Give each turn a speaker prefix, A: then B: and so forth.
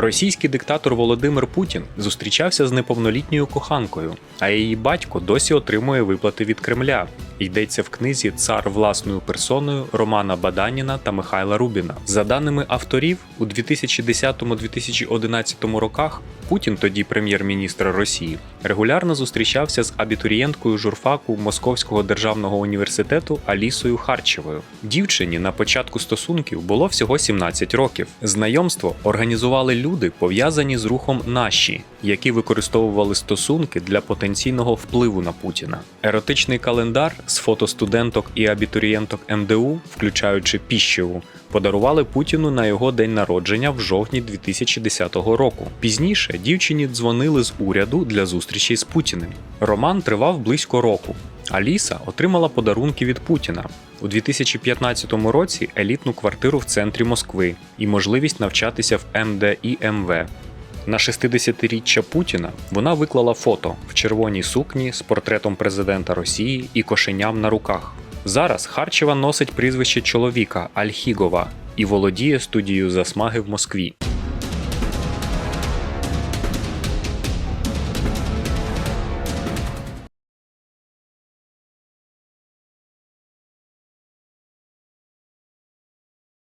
A: Російський диктатор Володимир Путін зустрічався з неповнолітньою коханкою, а її батько досі отримує виплати від Кремля. Йдеться в книзі Цар власною персоною Романа Баданіна та Михайла Рубіна. За даними авторів, у 2010-2011 роках Путін, тоді прем'єр-міністр Росії, регулярно зустрічався з абітурієнткою журфаку Московського державного університету Алісою Харчевою. Дівчині на початку стосунків було всього 17 років. Знайомство організували люди, пов'язані з рухом наші, які використовували стосунки для потенційного впливу на Путіна. Еротичний календар з фото студенток і абітурієнток МДУ, включаючи Піщеву, подарували Путіну на його день народження в жовтні 2010 року. Пізніше дівчині дзвонили з уряду для зустрічі з Путіним. Роман тривав близько року. Аліса отримала подарунки від Путіна у 2015 році елітну квартиру в центрі Москви і можливість навчатися в МДІМВ. На 60-річчя Путіна вона виклала фото в червоній сукні з портретом президента Росії і кошеням на руках. Зараз Харчева носить прізвище чоловіка Альхігова і володіє студією засмаги в Москві.